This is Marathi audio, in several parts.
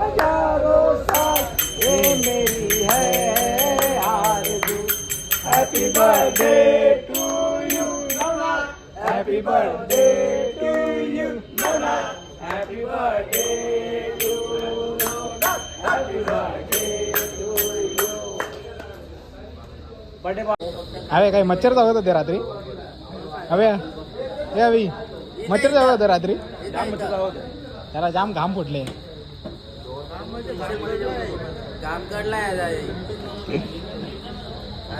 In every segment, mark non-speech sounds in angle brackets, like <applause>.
हजारों साल ये मेरी है आरज़ू। Happy birthday to you happy birthday to you happy birthday to Navnath happy birthday to you birthday अरे काही मच्छर चावत होते रात्री? अवे ए अवी मच्छर चावत होते रात्री? त्याला जाम घाम फुटले. काम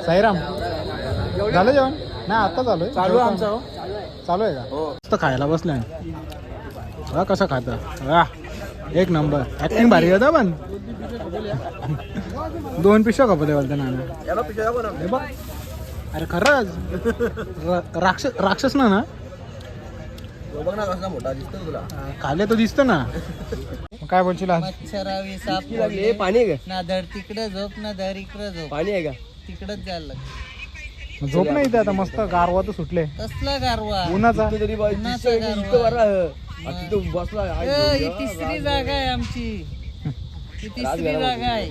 साईराम झालं जेवण? नाही आता चालू आहे चालू आहे आमचं, हो. चालू आहे का? मस्त खायला बसलाय हा कसं खातं. वा एक नंबर. ऍक्टिंग भारी होता पण. दोन पिशव्या खपत बोलते ना हे बघ. अरे खरंच. राक्षस राक्षस ना ना. बघ ना कसा मोठा दिसतो तुला. खाले तो दिसतो ना. मग काय बोलशील आज? मच्छरावी साप लागले पाणी आहे का? ना धड तिकडे झोप ना धड इकडे झोप. पाणी आहे का? तिकडच जायला मग झोप नाही इथे आता मस्त गारवा तर सुटले. कसला गारवा? उन्हाचा? तरी उन्हाचा गारवा. तिथं बसला ए, ही तिसरी जागा आहे आमची. <laughs> ही तिसरी जागा आहे.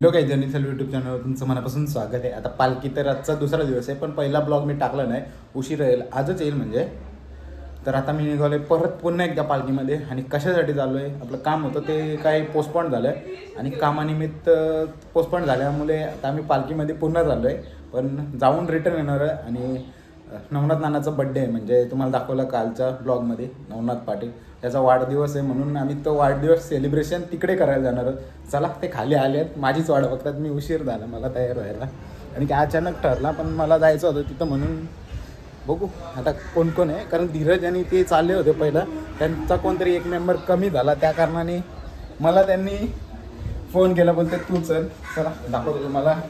लोक आहे जर्नी सेल्फ यूट्यूब चॅनलवर तुमचं मनापासून स्वागत आहे. आता पालखी तर आजचा दुसरा दिवस आहे पण पहिला ब्लॉग मी टाकला नाही. उशीर येईल आजच येईल म्हणजे. तर आता मी निघालो आहे परत पुन्हा एकदा पालखीमध्ये आणि कशासाठी चाललो आहे आपलं काम होतं ते काही पोस्टपॉन झालं आहे आणि कामानिमित्त पोस्टपॉन झाल्यामुळे आता आम्ही पालखीमध्ये पुन्हा चाललो आहे पण जाऊन रिटर्न येणार आहे आणि नवनाथ नानाचा बड्डे आहे. म्हणजे तुम्हाला दाखवलं कालच्या ब्लॉगमध्ये नवनाथ पाटील. त्याचा वाढदिवस आहे म्हणून आम्ही तो वाढदिवस सेलिब्रेशन तिकडे करायला जाणार आहोत. चला ते खाली आले आहेत. माझीच वाट बघतात. मी उशीर झाला. मला तयार व्हायला. आणि ते अचानक ठरला पण मला जायचं होतं तिथं म्हणून. बघू आता कोण कोण आहे? कारण धीरज आणि ते चालले होते पहिलं. त्यांचा कोणतरी एक मेंबर कमी झाला. त्या कारणाने मला त्यांनी फोन केला. बोलते तू चल. चला दाखवतो तुम्हाला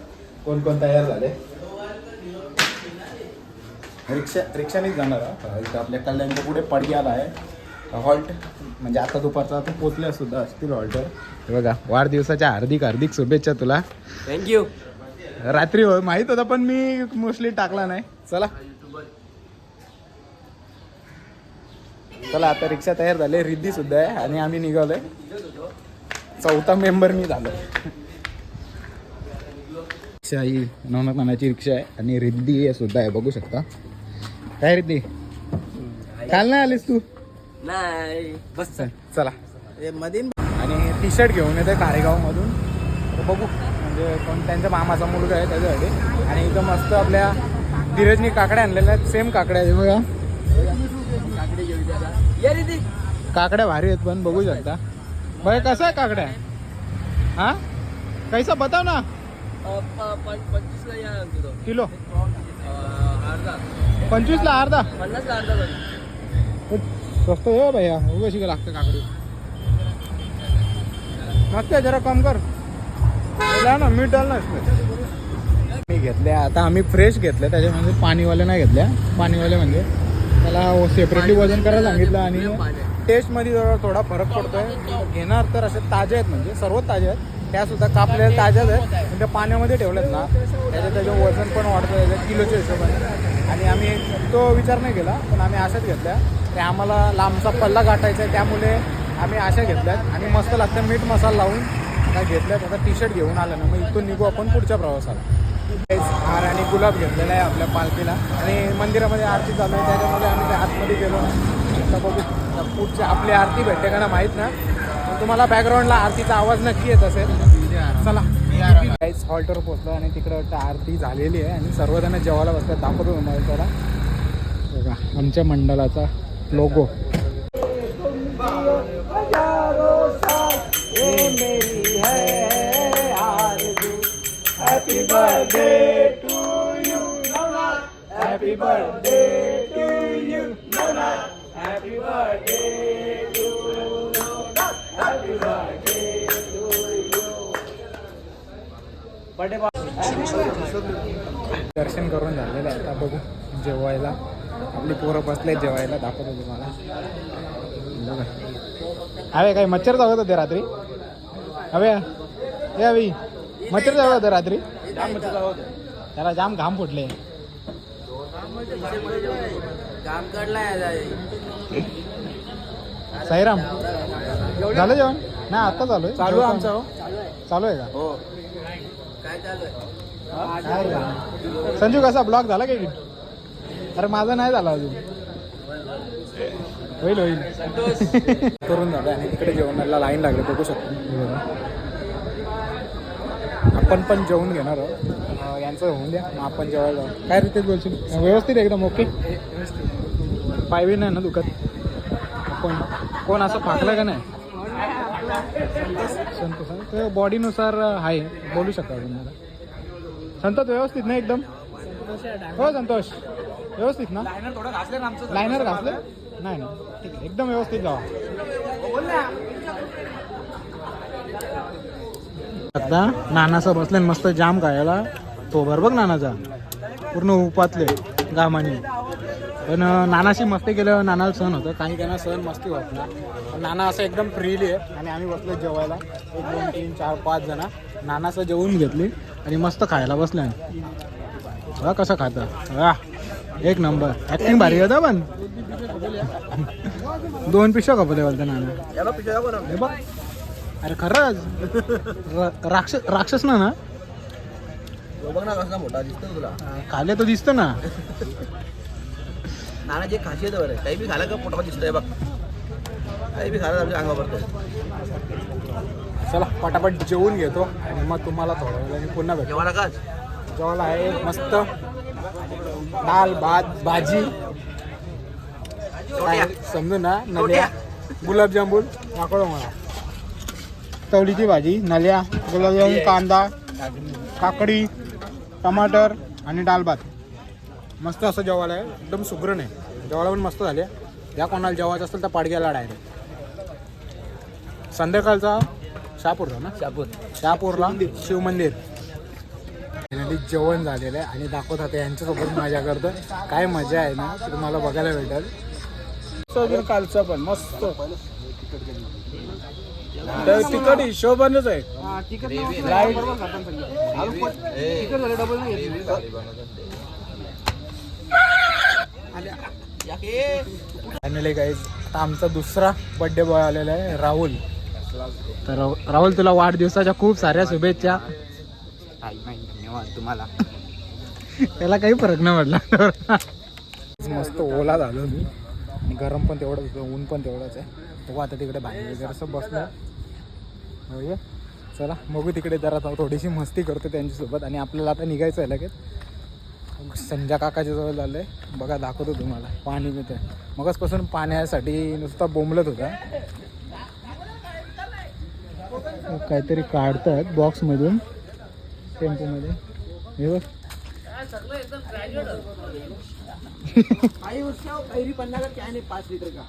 कोण कोण तयार झाले रिक्षा रिक्षानेच जाणार. इथं आपल्या कल्याणच्या पुढे पडग्याला आहे. हॉल्ट म्हणजे आता दुपारचा आता पोचल्या सुद्धा असतील हॉल्टर हे बघा वाढदिवसाच्या हार्दिक हार्दिक शुभेच्छा तुला. थँक्यू रात्री हो माहीत होता पण मी मोस्टली टाकला नाही. चला. चला आता रिक्षा तयार झाले रिद्धी सुद्धा आहे आणि आम्ही निघालोय. चौथा मेंबर मी झालो. रिक्षा ही नवनाथ नानाची रिक्षा आहे आणि रिद्धी सुद्धा आहे बघू शकता. काय रिद्धी काल नाही आलीस तू? नाही. बस चल चला. मध्ये आणि टी शर्ट घेऊन येते कारेगावमधून. तर बघू म्हणजे कोण त्यांच्या मामाचा मुलगा आहे त्याच्यासाठी. आणि इथं मस्त आपल्या धीरजनी काकड्या आणलेल्या आहेत. सेम काकड्या आहेत बघा. रे काकड्या भारी आहेत पण बघू शकता. बघा कसं आहे काकड्या? हा? कैसा बताव ना. पंचवीसला या तुझं किलो अर्धा स्वस्त हो भैया उगाशी लागतं काकडी. आहे जरा कम कर. ला ना मीठ डाल. मी घेतल्या आता आम्ही फ्रेश घेतल्या त्याच्यामध्ये पाणीवाले नाही घेतल्या. पाणीवाले म्हणजे त्याला सेपरेटली वजन करायला सांगितलं आणि टेस्टमध्ये जरा थोडा फरक पडतोय. घेणार तर असे ताजे आहेत म्हणजे सर्व ताजे आहेत. त्या सुद्धा कापलेल्या ताज्याच आहेत. पण त्या पाण्यामध्ये ठेवल्यात ना त्याच्यात त्याचं वजन पण वाढतं त्याच्या किलोच्या हिशोबाने. आणि आम्ही तो विचार नाही केला पण आम्ही आशाच घेतल्या. ते आम्हाला लांबचा पल्ला गाठायचा आहे त्यामुळे आम्ही आशा घेतल्यात आणि मस्त लागतं मीठ मसाला लावून. आता घेतल्यात आता टी शर्ट घेऊन आलं ना मग इथून निघू आपण पुढच्या प्रवासाला. हार आणि गुलाब घेतलेला आहे आपल्या पालखीला. आणि मंदिरामध्ये आरती चालू आहे त्याच्यामध्ये आम्ही त्या आतमध्ये गेलो आता बघू पुढच्या पुढची आपली आरती भेटते का ना माहीत ना. तुम्हाला बॅकग्राऊंडला आरतीचा आवाज नक्की येत असेल. चला. काहीच हॉल्टवर पोचलो आणि तिकडं आरती झालेली आहे आणि सर्वजण जेवायला बसतात दाखवतो तुम्हाला त्याला बघा आमच्या मंडळाचा logo Happy birthday to you, Nana. Happy birthday. Birthday दर्शन करून झालेलं आहे. आता बघू जेवायला. आपली पोरं बसले जेवायला. दाखवतो तुम्हाला. बघा. अरे काही मच्छर चावत होते रात्री? अवे हे अवी मच्छर चावत होते रात्री? त्याला जाम घाम फुटले. साईराम झालं जेवण? नाही आता चालू आहे. चालू आहे आमचं, हो. चालू आहे का? हो. काय चालू आहे काय रे? संजू कसा ब्लॉग झाला का edit? अरे माझा नाही झाला अजून. होईल होईल. करून झालं आणि तिकडे जेवणाला लाईन लागली बघू शकतो. आपण पण जेवून घेणार आहोत. यांचं होऊन द्या मग आपण जेवायला जाऊ. काय रे तेच बोलशील? व्यवस्थित एकदम ओके पायवी नाही ना दुखत? कोण? कोण असं फाकलं का नाही? संतोष. ते बॉडीनुसार आहे बोलू शकता तुम्ही मला संतोष व्यवस्थित ना एकदम? हो संतोष. व्यवस्थित ना? लायनर थोडं घासलं नाही ना ठीक आहे एकदम व्यवस्थित जावा. आता नानाचा बसले मस्त जाम खायला. तो भर बघ नानाचा. पूर्ण उपातले गामाने. पण नानाशी मस्ती केलं नानाला सण होतं. काही त्यांना सण मस्ती होत नाही. पण नाना असं एकदम फ्रीली आहे. आणि आम्ही बसलो जेवायला. एक दोन तीन चार पाच जण. नानाचं जेवून घेतली आणि मस्त खायला बसले हा कसं खातं. वा एक नंबर. ॲक्टिंग भारी होता पण. दोन पिशव्या खपते बोलते नाना. पिशा हे बघ. अरे खरंच. राक्षस राक्षस ना ना? तो बघ ना कसा मोठा दिसतो तुला. खाले तो दिसतो ना. नाना जे खासियत बरं. काही बी खाला का पोटात दिसतंय बघ. काही बी खायला आमच्या अंगावर पडतंय. चला पटापट जेवून घेतो आणि मग तुम्हाला थोड्या वेळाने पुन्हा भेटू. जेवायला काच जेवायला आहे मस्त. दाल भात भाजी. समजू ना नल्या. गुलाबजामुन दाखवतो मला चवलीची भाजी नल्या गुलाबजामुन कांदा काकडी टमाटर आणि डाल भात. मस्त असं जेवायला आहे. एकदम सुग्रण आहे. जेवायला पण मस्त झाले. ज्या कोणाला जेवायचं असेल तर पाडग्याला डायरेक्ट संध्याकाळचा शहापूरचा ना? शापूर शहापूरला शिवमंदिर जेवण झालेलं आहे आणि दाखवत आता यांच्यासोबत मजा करतो काय मजा आहे ना ते तुम्हाला बघायला भेटेल. कालचं पण मस्त. तिकट हिशोबानच आहे. फायनली काही आता आमचा दुसरा बर्थडे बॉय आलेला आहे राहुल. तर राहुल तुला वाढदिवसाच्या खूप साऱ्या शुभेच्छा. धन्यवाद तुम्हाला. त्याला काही फरक नाही वाटला मस्त ओला झालो मी. आणि गरम पण तेवढंच होतं ऊन पण तेवढंच आहे. बघू आता तिकडे बाहेर वगैरे असं बसलं हो ये चला बघू तिकडे जरा थोडीशी मस्ती करतो त्यांच्यासोबत आणि आपल्याला आता निघायचं आहे लगेच. संध्या काकाच्या जवळ झालं आहे बघा दाखवतो तुम्हाला. पाणी मिळतं मगचपासून पाण्यासाठी नुसता बोंबलत होता. काहीतरी काढतात बॉक्समधून. टेम्पोमध्ये. हे बघ. पन्ना का कैन है पाँच लीटर का?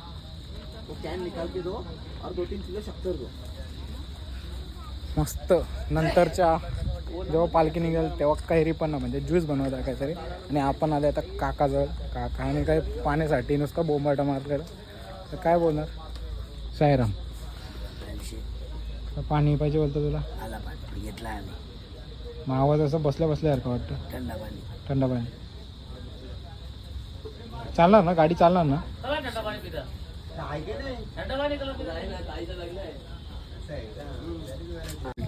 वो कैन निकाल के दो और दो तीन किलो शक्कर दो मस्त. नंतरच्या जेव्हा पालखी निघेल तेव्हा कैरी पण म्हणजे ज्यूस बनवता काहीतरी. आणि आपण आले आता काकाजवळ. काका आणि काय पाण्यासाठी नुसतं बोंबाटा मारलेला. तर काय बोलणार? सायराम तर पाणी पाहिजे बोलतो तुला? आला पाणी. घेतला आम्ही. मग आवाज असं बसल्या बसल्यासारखं वाटतं? थंड पाणी. थंड पाणी. चालणार ना? गाडी चालणार ना?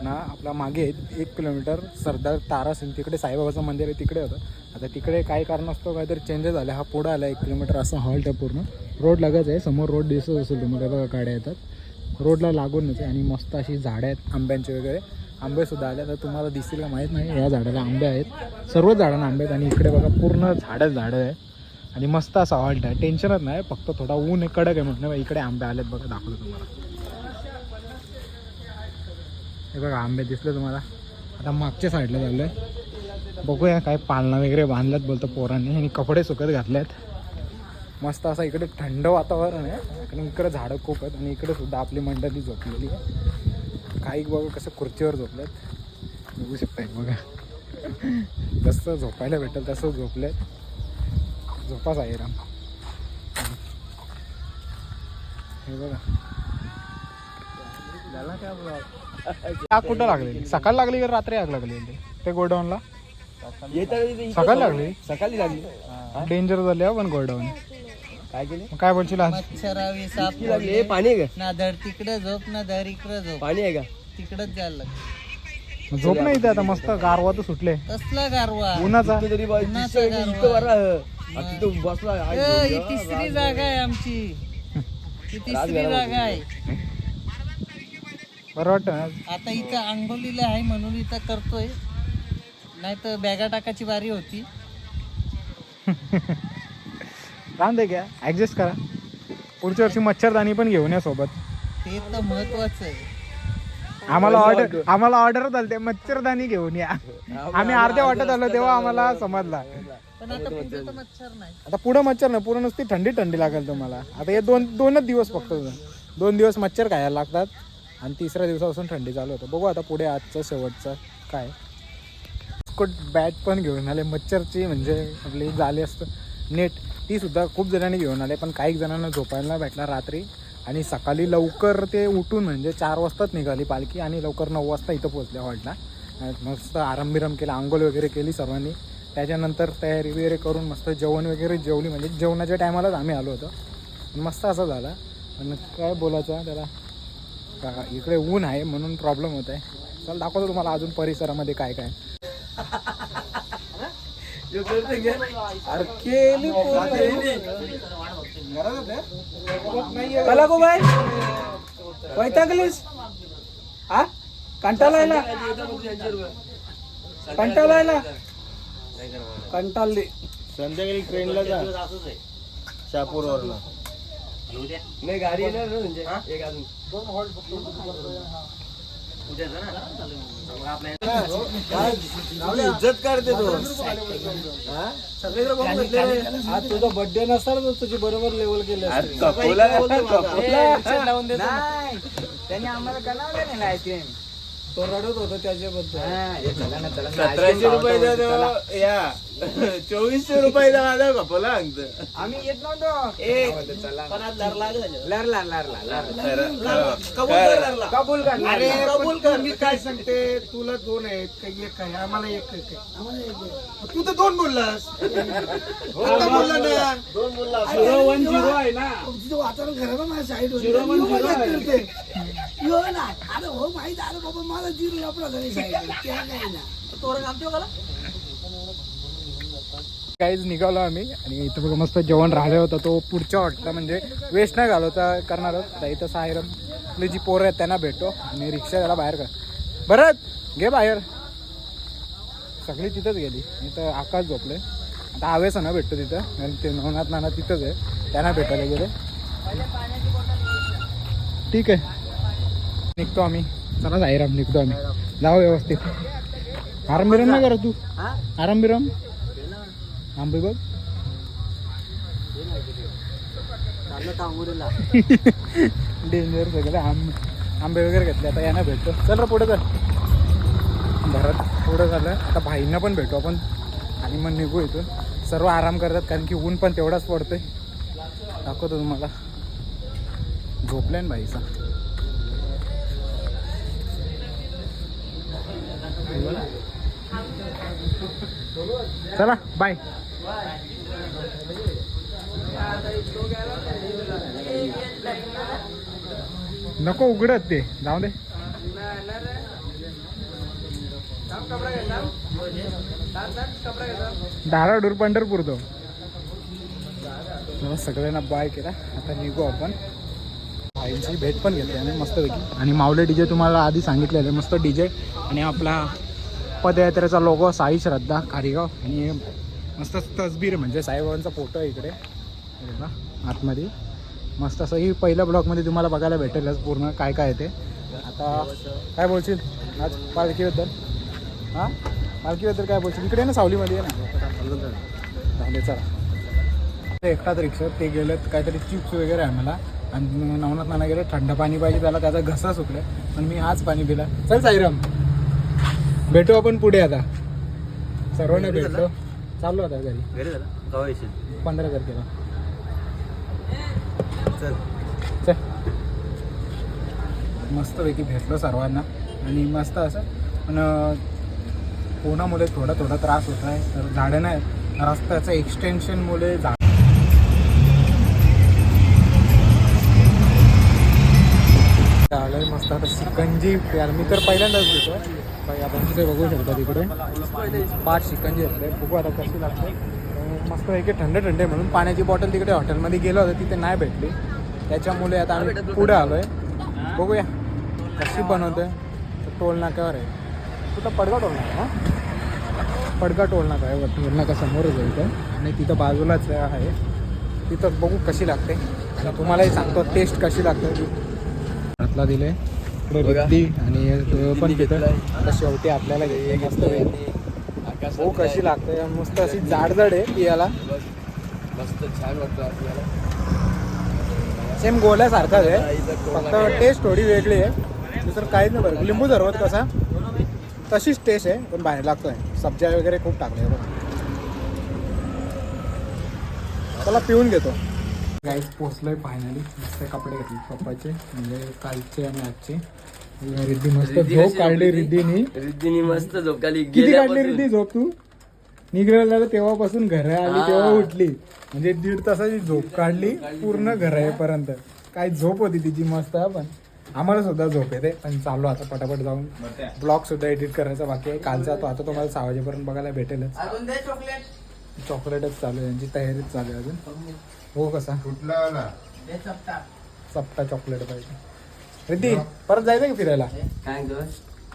ना आपल्या मागे एक किलोमीटर सरदार तारा सिंग तिकडे साईबाबाचं मंदिर आहे तिकडे होतं. आता तिकडे काय कारण असतो काहीतरी चेंजेस झाले हा पुढं आला एक किलोमीटर असं हॉल्ट आहे पूर्ण. रोड लागत आहे समोर रोड दिसत असेल तुम्हाला. बघा गाड्या येतात. रोडला लागूनच आहे आणि मस्त अशी झाडं आहेत आंब्यांची वगैरे. आंबेसुद्धा आले. तर तुम्हाला दिसतील का माहीत नाही. या झाडाला आंबे आहेत. सर्वच झाडांना आंबे आहेत आणि इकडे बघा पूर्ण झाडं झाडं आहे. आणि मस्त असा हॉल्ट आहे. टेन्शनच नाही फक्त थोडा ऊन आहे, कडक आहे म्हटलं. इकडे आंबे आलेत बघा दाखवतो तुम्हाला. हे बघा आंबे दिसले तुम्हाला. आता मागच्या साईडला झालं आहे बघूया काय पालना वगैरे बांधल्यात बोलतो पोरांनी. आणि कपडे सुकत घातलेत. मस्त असं इकडे थंड वातावरण आहे. कारण इकडे झाडं खूप आहेत आणि इकडे सुद्धा आपली मंडळी झोपलेली आहे. काही बघा कसं खुर्चीवर झोपलेत. बघू शकताय बघा. जसं झोपायला भेटेल तसं झोपलेत. झोपा साईराम. हे बघा. झाला काय ब्लॉग आग कुठं लागलेली सकाळ लागली का रात्री आग लागलेली ते गोडाऊनला? सकाळी लागली? सकाळी लागली. डेंजर झाले पण गोडाऊन. काय केले? काय बोलशील आज? मच्छरावी साप लागली. पाणी आहे ना धड तिकडे झोप ना धड इकडे झोप. पाणी आहे का? तिकडच जायला मग झोप नाही इथे आता मस्त गारवा तर सुटले. कसला गारवा? उन्हाचा? तरी उन्हाचा गारवा. तिथं बसला ए, ही तिसरी जागा आहे आमची. <laughs> ही तिसरी जागा आहे. बरं वाटतं आता इथं आंघोलीला आहे म्हणून इथं करतोय. नाही तर बॅगा टाकायची बारी होती. राहून दे घ्या ऍडजस्ट करा. पुढच्या वर्षी मच्छरदाणी पण घेऊन या सोबत. ते तर महत्वाचं आहे. आम्हाला ऑर्डर आम्हाला ऑर्डर झालते मच्छरदाणी घेऊन या. आम्ही अर्ध्या वाटत आलो तेव्हा आम्हाला. समजला. पण आता पुढे तर मच्छर नाही. आता पुढं मच्छर नाही पूर्ण नुसती थंडी थंडी लागेल तुम्हाला. आता हे दोन दोनच दिवस फक्त. दोन दिवस मच्छर खायला लागतात. आणि तिसऱ्या दिवसापासून थंडी चालू होतं. बघू आता पुढे आजचं शेवटचं काय. कुट बॅट पण घेऊन आले. मच्छरची म्हणजे आपली जाली असतं. नेट ती सुद्धा खूप जणांनी घेऊन आले पण काही जणांना झोपायला भेटला रात्री. आणि सकाळी लवकर ते उठून म्हणजे चार वाजताच निघाली पालखी आणि लवकर नऊ वाजता इथं पोचले हॉटला मस्त आराम केला आंघोळ वगैरे केली सर्वांनी. त्याच्यानंतर तयारी वगैरे करून मस्त जेवण वगैरे जेवली. म्हणजे जेवणाच्या टायमालाच आम्ही आलो होतो. मस्त असं झाला. पण काय बोलायचं त्याला. का? इकडे ऊन आहे म्हणून प्रॉब्लेम होत आहे. चल दाखवतो तुम्हाला अजून परिसरामध्ये काय काय. कला को बाय वैतागलीस? हा कंटाळायला कंटाळायला कंटाळली. संध्याकाळी ट्रेनला जा. शापूर वरनं नाही गाडी येणार ना म्हणजे इज्जत करते तो. आज तुझा बर्थडे नसता तर तुझी बरोबर लेवल केलं लावून देतो त्यांनी आम्हाला कळवलं नाही आईस्क्रीम तो रडत होता त्याच्याबद्दल. सतराशे रुपयाचा तो. या. <laughs> चोवीसशे रुपयाचा माझा कपोला सांगतो आम्ही येत नव्हतो. पण आज लरला लरला लरला लरला कबूल कर अरे कबूल कर. मी काय सांगते तुला दोन आहेत काही एक आहे आम्हाला एक एक आहे. तू तर दोन बोललास. आता बोलला ना. झिरो वन झिरो आहे ना. तुझं वातावरण खरं ना माझ्या साईड झिरो वन झिरो आहे. यो ना अरे हो माहीत अरे बाबा मला जिरो आपला घरी साईड त्या काय ना तोरण आमच्या काहीच निघालो आम्ही. आणि इथं बघा मस्त जेवण राहिलं होतं. तो पुढच्या हॉटला म्हणजे वेस्ट नाही घालवता करणार तर इथं आपली जी पोरं आहेत त्यांना भेटतो. आणि रिक्षा त्याला बाहेर कर. बरं घे बाहेर. सगळी तिथंच गेली. इथं आकाश झोपले आता आवेस ना भेटतो तिथं. आणि ते नवनाथ नाना तिथंच आहे. त्यांना भेटायला गेले. ठीक आहे. निघतो आम्ही. चला साईराम निघतो आम्ही. जाऊ व्यवस्थित. आराम बिराम नाही करा तू? आराम बिराम? आंबे बघ. <laughs> डेंजर सगळं आंबे आंबे वगैरे घेतले. आता यांना भेटतो. चल रे पुढे चल. घरात पुढं झालं. आता भाईंना पण भेटू आपण. आणि मग निघू इथून. सर्व आराम करतात कारण की ऊन पण तेवढाच पडतोय. दाखवतो तुम्हाला. झोपलाय ना भाईचा. चला बाय नको उघडत ते जाऊ दे. धाराडूर पंढरपूर तो. सगळ्यांना बाय केला. आता निघू आपण. भाईंची भेट पण घेतली आणि मस्तपैकी. आणि मावले डीजे तुम्हाला आधी सांगितलेले मस्त डीजे. आणि आपला पदयात्रेचा लोगो साई श्रद्धा कारिगाव आणि मस्त तसबीर म्हणजे साईबाबांचा फोटो आहे इकडे. बघा, आतमध्ये. मस्त असं ही पहिल्या ब्लॉगमध्ये तुम्हाला बघायला भेटेलच पूर्ण काय काय आहे ते. आता काय बोलशील? आज पालखीबद्दल? हां? पालखीबद्दल काय बोलशील? इकडे ना सावलीमध्ये आहे ना. झाले चला. एकटाच रिक्षा ते गेलेत काहीतरी चिप्स वगैरे आहे मला आणि नवनाथ नाना गेलं थंड पाणी पाहिजे त्याला त्याचा घसा सुकला पण मी आज पाणी पिला. चल साईराम. भेटू आपण पुढे आता. सर्वांना भेटलो. चाललो आता घरी. घरी झाला? कवा येशील? पंधरा तारखेला. चल. चल. मस्तपैकी भेटलो सर्वांना. आणि मस्त असं पण अं, कोणामुळे थोडा थोडा त्रास होत आहे तर झाडं नाही रस्त्याचं एक्सटेन्शनमुळे झाड मस्त. आता शिकंजी यार मी तर पहिल्यांदाच घेतो काही आपण तिथे बघू शकता तिकडे? पाच शिकंजी असते बघू आता कशी लागते. मस्त आहे की थंड थंड आहे म्हणून पाण्याची बॉटल तिकडे हॉटेलमध्ये गेलो होतं. तिथे नाही भेटली. त्याच्यामुळे आता आम्ही पुढे आहे बघूया. कशी बनवते टोल नाक्यावर आहे. तुला पडगा टोल नाका ना पडगा टोल नाका आहे. वरती टोल नाका समोरच आहे इथं. आणि तिथं बाजूलाच आहे. तिथं बघू कशी लागते. तुम्हालाही सांगतो टेस्ट कशी लागते. हातला दिले आणि पण तिथं. शेवटी आपल्याला पैकी. हो. कशी लागते. मस्त अशी जाडजाड आहे पियाला. मस्त छान वाटतं आपल्याला. सेम गोल्यासारखाच आहे. फक्त टेस्ट थोडी वेगळी आहे. दुसरं काहीच नाही बरं. लिंबू सरबत कसा? तशीच टेस्ट आहे पण बाहेर लागतोय. सब्जा वगैरे खूप टाकले. त्याला पिऊन घेतो. गाईस पोचलोय फायनली मस्त कपडे घेतले. पप्पाचे म्हणजे कालचे आणि आजचे. रिद्धी मस्त झोप काढली रिद्धीनी. रिद्धीनी मस्त झोपकाली. किती काढली रिद्धी झोप तू? निघलेला तेव्हापासून घर आली तेव्हा उठली. म्हणजे दीड तासाची झोप काढली पूर्ण घर येईपर्यंत. काय झोप होती तिची मस्त पण आम्हाला सुद्धा झोप येते. पण चाललो आता पटापट जाऊन. ब्लॉग सुद्धा एडिट करायचा बाकी आहे. कालचा तो आता तुम्हाला सहा वाजेपर्यंत बघायला भेटेलच. चॉकलेटच चालू आहे यांची तयारीच चालू आहे अजून. हो कसा? चपटा चपटा चॉकलेट पाहिजे. रिद्धी परत जायचं का फिरायला?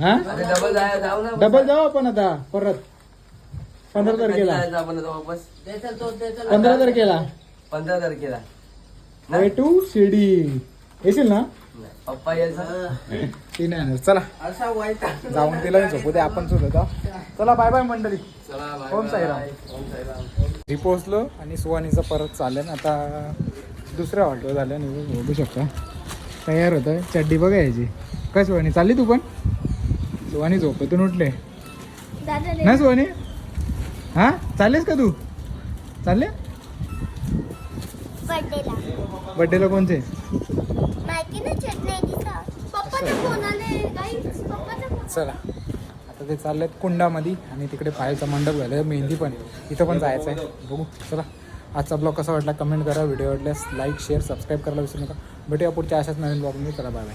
हा डबल जाऊ ना डबल जाऊ. आपण आता परत. पंधरा तारखेला. पंधरा तारखेला. पंधरा तारखेला. वे टू शिर्डी येशील ना? पप्पा ती नाही येणार. चला. असा वाईट जाऊन तिला झोपू दे आपण सुद्धा चला बाय बाय मंडळी. चला बाय ओम साईराम. ओम साईराम. घरी पोहोचलो आणि सुवानीचं परत चालेल. आता दुसऱ्या हॉल्टवर झालं आणि बघू शकता. तयार होत आहे चड्डी बघा यायची. काय सुवानी चालली तू पण? सुवानी झोपेतून उठले. ना सुवानी हा? चाललेस का तू? चालले? बड्डेला. कोणते? चला. आता ते चाललेत कुंडामध्ये आणि तिकडे पायाचा मंडप झाला मेहंदी पण. इथं पण जायचं आहे बघू चला. आजचा ब्लॉग कसा वाटला? कमेंट करा. व्हिडिओ वाटल्यास लाईक शेअर सबस्क्राईब करायला विसरू नका. भेटूया पुढच्या अशाच नवीन ब्लॉग मी चला बाय बाय